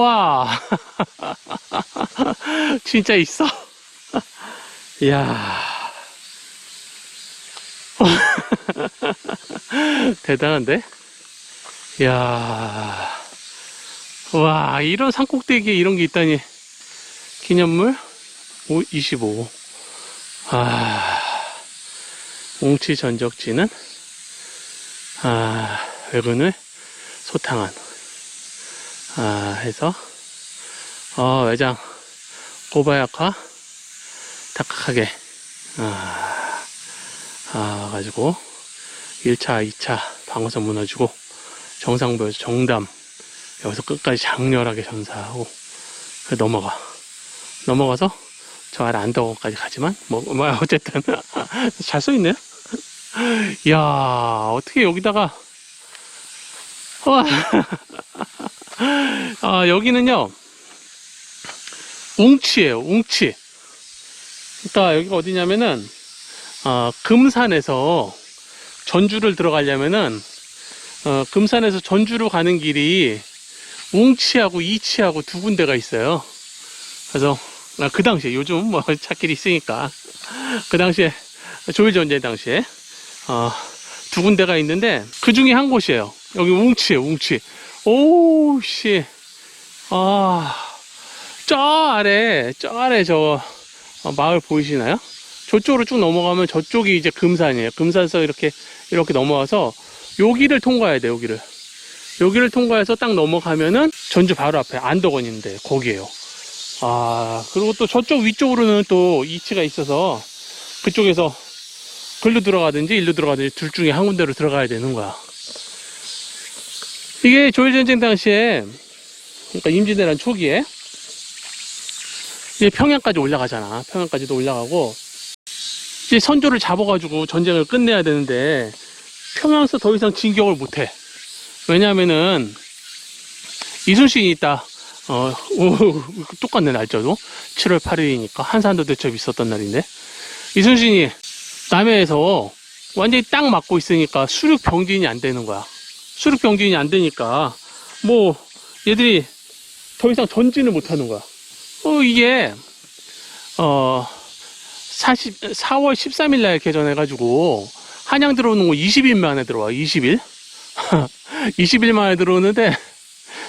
우와. 진짜 있어. 이야. 대단한데? 이야. 와, 이런 산꼭대기에 이런 게 있다니. 기념물 5, 25. 아, 웅치 전적지는, 아, 외근을 소탕한, 아, 해서, 어, 외장, 고바야카, 탁하게, 아, 아, 가지고, 1차, 2차, 방어선 무너지고, 정상부에서 정담, 여기서 끝까지 장렬하게 전사하고, 그 넘어가. 넘어가서, 저 아래 안덕까지 가지만, 뭐, 뭐, 어쨌든, 잘 써 있네요? 이야, 어떻게 여기다가, 와, 아, 여기는요, 웅치예요, 웅치. 그러니까 여기가 어디냐면은, 어, 금산에서 전주를 들어가려면은, 어, 금산에서 전주로 가는 길이 웅치하고 이치하고 두 군데가 있어요. 그래서, 아, 그 당시에, 요즘 뭐 차길이 있으니까, 그 당시에, 조일 전쟁 당시에, 어, 두 군데가 있는데, 그 중에 한 곳이에요. 여기 웅치예요, 웅치. 오우, 씨. 아, 저 아래, 저 아래 저 어, 마을 보이시나요? 저쪽으로 쭉 넘어가면 저쪽이 이제 금산이에요. 금산서 이렇게, 이렇게 넘어와서 여기를 통과해야 돼요, 여기를. 여기를 통과해서 딱 넘어가면은 전주 바로 앞에 안덕원인데, 거기에요. 아, 그리고 또 저쪽 위쪽으로는 또 이치가 있어서 그쪽에서 글로 들어가든지 일로 들어가든지 둘 중에 한 군데로 들어가야 되는 거야. 이게 조일전쟁 당시에, 그러니까 임진왜란 초기에, 이제 평양까지 올라가잖아. 평양까지도 올라가고, 이제 선조를 잡아가지고 전쟁을 끝내야 되는데, 평양에서 더 이상 진격을 못해. 왜냐면은, 이순신이 있다. 어, 오, 똑같네, 날짜도. 7월 8일이니까. 한산도 대첩이 있었던 날인데. 이순신이 남해에서 완전히 딱 맞고 있으니까 수륙 병진이 안 되는 거야. 수륙 병진이 안 되니까, 뭐, 얘들이 더 이상 전진을 못 하는 거야. 어, 이게, 어, 40, 4월 13일 날 개전해 가지고, 한양 들어오는 거 20일 만에 들어와, 20일? 20일 만에 들어오는데,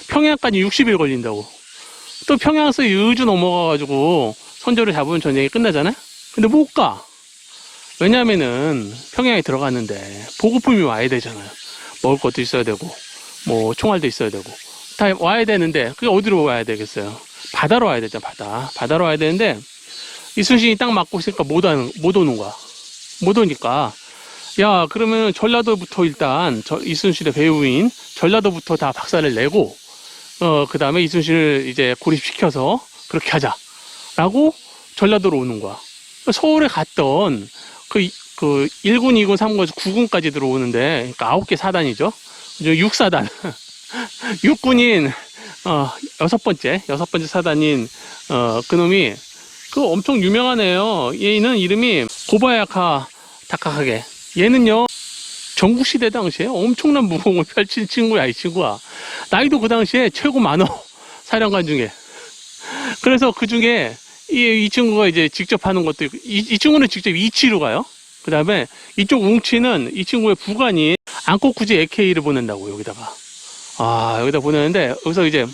평양까지 60일 걸린다고. 또 평양에서 유주 넘어가가지고, 선조를 잡으면 전쟁이 끝나잖아? 근데 못 가. 왜냐면은, 평양에 들어갔는데, 보급품이 와야 되잖아요. 먹을 것도 있어야 되고, 뭐, 총알도 있어야 되고, 다 와야 되는데, 그게 어디로 와야 되겠어요? 바다로 와야 되잖아, 바다. 바다로 와야 되는데, 이순신이 딱 맞고 있으니까 못, 하는, 못 오는 거야. 못 오니까, 야, 그러면 전라도부터 일단, 저 이순신의 배우인 전라도부터 다 박살을 내고, 어, 그 다음에 이순신을 이제 고립시켜서 그렇게 하자. 라고 전라도로 오는 거야. 서울에 갔던 그, 이- 그 1군, 2군, 3군에서 9군까지 들어오는데, 그러니까 9개 사단이죠. 6사단. 6군인, 어, 여섯 번째, 여섯 번째 사단인, 어, 그놈이, 그 엄청 유명한 애요. 얘는 이름이 고바야카 다카하게. 얘는요, 전국시대 당시에 엄청난 무공을 펼친 친구야, 이 친구가. 나이도 그 당시에 최고 많어. 사령관 중에. 그래서 그 중에 이, 이 친구가 이제 직접 하는 것도 있고, 이, 이 친구는 직접 이치로 가요. 그 다음에 이쪽 웅치는 이 친구의 부관이 안코쿠지 AK를 보낸다고, 여기다가. 아, 여기다 보내는데, 여기서 이제,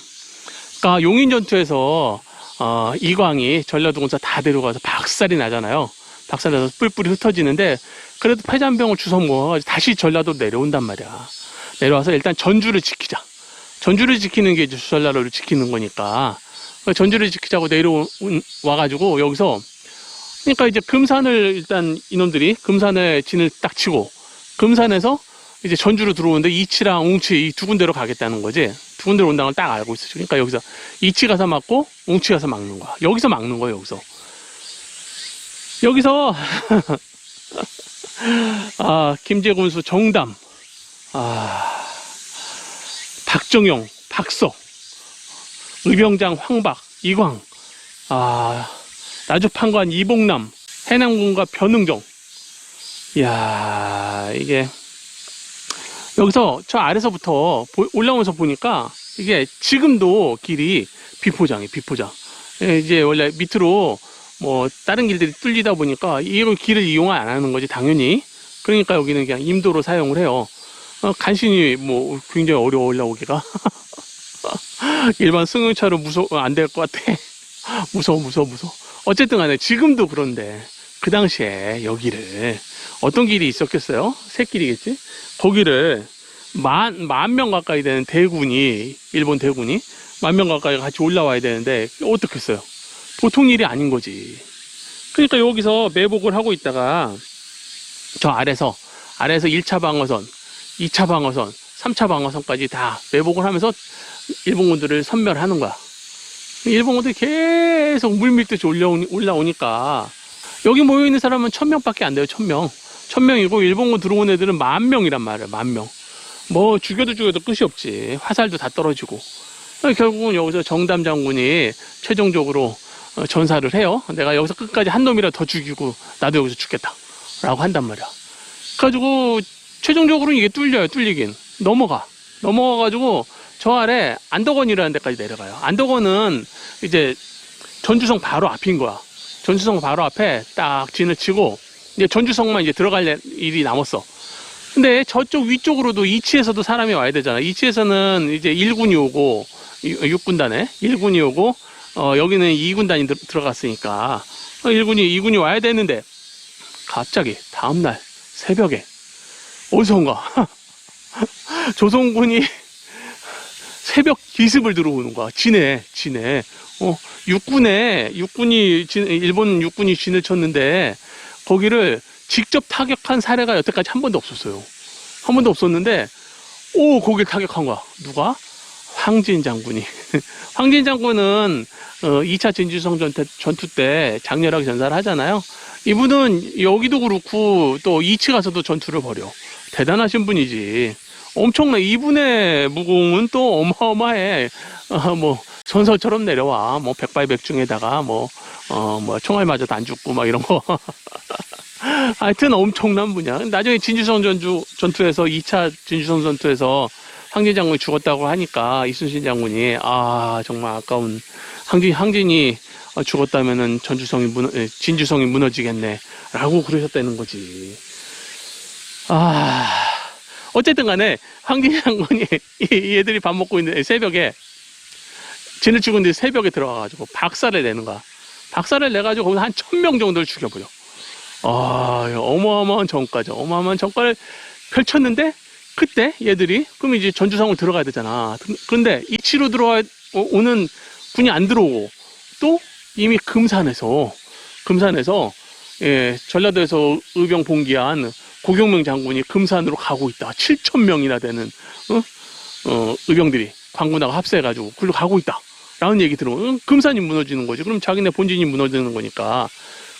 그니까 용인 전투에서, 어, 이광이 전라도 군사 다 데려가서 박살이 나잖아요. 박살이 나서 뿔뿔이 흩어지는데, 그래도 패잔병을 주워 모아가지고 다시 전라도로 내려온단 말이야. 내려와서 일단 전주를 지키자. 전주를 지키는 게 이제 전라도를 지키는 거니까. 전주를 지키자고 내려와가지고 여기서 그러니까 이제 금산을 일단 이놈들이 금산에 진을 딱 치고 금산에서 이제 전주로 들어오는데 이치랑 웅치 이 두 군데로 가겠다는 거지. 두 군데로 온다는 걸 딱 알고 있었죠. 그러니까 여기서 이치 가서 막고 웅치 가서 막는 거야. 여기서 막는 거야, 여기서. 여기서 아, 김제군수 정담, 아, 박정용, 박석, 의병장 황박, 이광, 아, 나주판관 이봉남, 해남군과 변흥정. 이야, 이게, 여기서 저 아래서부터 보- 올라오면서 보니까 이게 지금도 길이 비포장이 비포장. 예, 이제 원래 밑으로 뭐 다른 길들이 뚫리다 보니까 이걸 길을 이용 안 하는 거지 당연히. 그러니까 여기는 그냥 임도로 사용을 해요. 어, 간신히 뭐 굉장히 어려워 올라오기가. 일반 승용차로 무서워 안될 것 같아. 무서워 무서워 무서워. 어쨌든 간에 지금도 그런데 그 당시에 여기를 어떤 길이 있었겠어요? 새길이겠지? 거기를 만, 만 명 가까이 되는 대군이, 일본 대군이 만 명 가까이 같이 올라와야 되는데 어떻겠어요? 보통 일이 아닌 거지. 그러니까 여기서 매복을 하고 있다가 저 아래서, 아래에서 1차 방어선, 2차 방어선, 3차 방어선까지 다 매복을 하면서 일본군들을 선멸하는 거야. 일본군들이 계속 물밀듯이 올라오니, 올라오니까 여기 모여있는 사람은 천 명밖에 안 돼요, 천 명. 천 명이고 일본군 들어온 애들은 만 명이란 말이야, 만 명. 뭐 죽여도 죽여도 끝이 없지. 화살도 다 떨어지고. 결국은 여기서 정담 장군이 최종적으로 어, 전사를 해요. 내가 여기서 끝까지 한 놈이라도 더 죽이고 나도 여기서 죽겠다. 라고 한단 말이야. 그래가지고 최종적으로 이게 뚫려요, 뚫리긴. 넘어가. 넘어가가지고 저 아래 안덕원이라는 데까지 내려가요. 안덕원은 이제 전주성 바로 앞인 거야. 전주성 바로 앞에 딱 진을 치고 이제 전주성만 이제 들어갈 일이 남았어. 근데 저쪽 위쪽으로도 이치에서도 사람이 와야 되잖아. 이치에서는 이제 1군이 오고 6군단에 1군이 오고 어, 여기는 2군단이 들, 어갔으니까 1군이 2군이 와야 되는데 갑자기 다음날 새벽에 어디서 온가? 조선군이 새벽 기습을 들어오는 거야. 진해, 진해. 어, 육군에, 육군이, 진- 일본 육군이 진을 쳤는데, 거기를 직접 타격한 사례가 여태까지 한 번도 없었어요. 한 번도 없었는데, 오, 거길 타격한 거야. 누가? 황진 장군이. 황진 장군은, 어, 2차 진주성 전투, 전투 때 장렬하게 전사를 하잖아요. 이분은 여기도 그렇고, 또 이치 가서도 전투를 벌여. 대단하신 분이지. 엄청나. 이분의 무공은 또 어마어마해. 어, 뭐, 전설처럼 내려와. 뭐, 백발백중에다가 뭐, 어, 뭐, 총알 맞아도 안 죽고 막 이런 거. 하여튼 엄청난 분이야. 나중에 진주성 전주, 전투에서, 2차 진주성 전투에서 황진 장군이 죽었다고 하니까 이순신 장군이, 아, 정말 아까운, 황진, 황진이 어, 죽었다면은 전주성이 무너, 에, 진주성이 무너지겠네. 라고 그러셨다는 거지. 아, 어쨌든 간에 황진 장군이 이- 이 애들이 밥 먹고 있는 새벽에 진을 치고 있는데 새벽에 들어가가지고 박살을 내는 거야. 박살을 내가지고 거기서 한 천 명 정도를 죽여버려. 아, 어마어마한 전과죠. 어마어마한 전과를 펼쳤는데 그때 얘들이 그럼 이제 전주성을 들어가야 되잖아. 그런데 이치로 들어와 오는 군이 안 들어오고 또 이미 금산에서 금산에서 예, 전라도에서 의병 봉기한 고경명 장군이 금산으로 가고 있다. 7천 명이나 되는 어? 어, 의병들이 광군하고 합세해가지고 굴로 가고 있다. 라는 얘기 들으면 음, 금산이 무너지는 거지. 그럼 자기네 본진이 무너지는 거니까.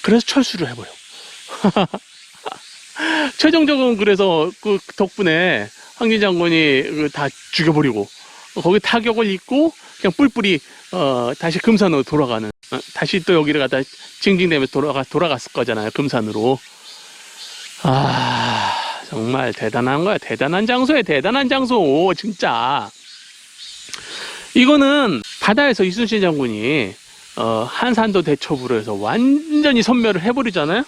그래서 철수를 해버려. 최종적으로는 그래서 그 덕분에 황진 장군이 그다 죽여버리고 거기 타격을 입고 그냥 뿔뿔이 어, 다시 금산으로 돌아가는 어, 다시 또 여기를 갖다 징징대면서 돌아가 돌아갔을 거잖아요 금산으로 아 정말 대단한 거야 대단한 장소에 대단한 장소 진짜 이거는 바다에서 이순신 장군이 어, 한산도 대첩으로 해서 완전히 선멸을 해버리잖아요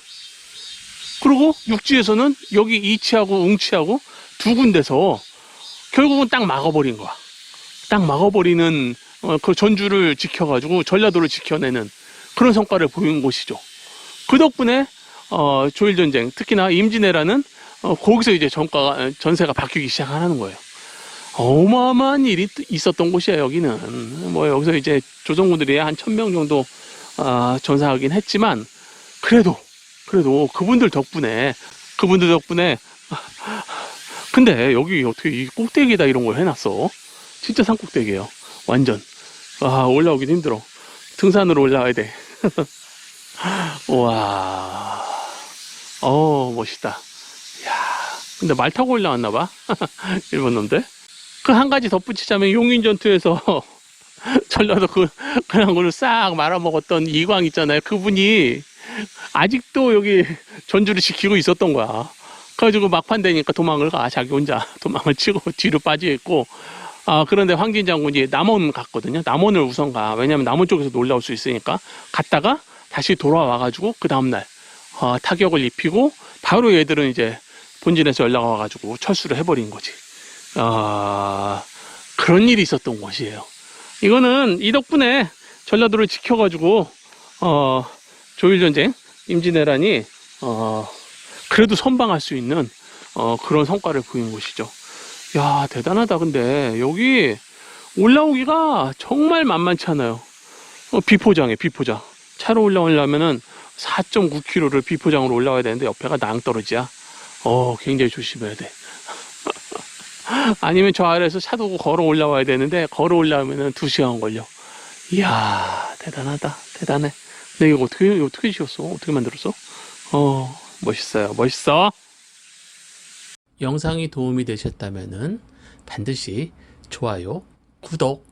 그리고 육지에서는 여기 이치하고 웅치하고 두 군데서 결국은 딱 막아버린 거야. 딱 막아버리는 어, 그 전주를 지켜가지고 전라도를 지켜내는 그런 성과를 보인 곳이죠. 그 덕분에 어, 조일 전쟁, 특히나 임진왜란은 어, 거기서 이제 전과가 전세가 바뀌기 시작하는 거예요. 어마어마한 일이 있었던 곳이에요. 여기는 뭐 여기서 이제 조선군들이 한 천 명 정도 아, 전사하긴 했지만 그래도 그래도 그분들 덕분에 그분들 덕분에 근데 여기 어떻게 이 꼭대기에다 이런 걸 해놨어? 진짜 산 꼭대기예요. 완전. 아 올라오긴 힘들어. 등산으로 올라와야 돼. 우와. 어 멋있다. 야 근데 말 타고 올라왔나 봐. 일본 놈들. 그 한 가지 덧붙이자면 용인 전투에서 전라도 그 걸로 싹 말아먹었던 이광 있잖아요. 그분이 아직도 여기 전주를 지키고 있었던 거야. 그래가지고 막판 되니까 도망을 가. 자기 혼자 도망을 치고 뒤로 빠져 있고, 아, 그런데 황진 장군이 남원 갔거든요. 남원을 우선 가. 왜냐면 남원 쪽에서 올라올 수 있으니까. 갔다가 다시 돌아와가지고 그 다음날 어, 타격을 입히고 바로 얘들은 이제 본진에서 연락 와가지고 철수를 해버린 거지. 아, 그런 일이 있었던 곳이에요. 이거는 이 덕분에 전라도를 지켜가지고 어, 조일전쟁 임진왜란이 어, 그래도 선방할 수 있는 어, 그런 성과를 보인 곳이죠. 야 대단하다. 근데 여기 올라오기가 정말 만만치 않아요. 어, 비포장에 비포장. 차로 올라오려면은 4.9km를 비포장으로 올라와야 되는데 옆에가 낭떠러지야. 어 굉장히 조심해야 돼. 아니면 저 아래에서 차 두고 걸어 올라와야 되는데 걸어 올라오면은 2시간 걸려. 이야 대단하다 대단해. 근데 이거 어떻게 이거 어떻게 지었어? 어떻게 만들었어? 어 멋있어요 멋있어. 영상이 도움이 되셨다면은 반드시 좋아요, 구독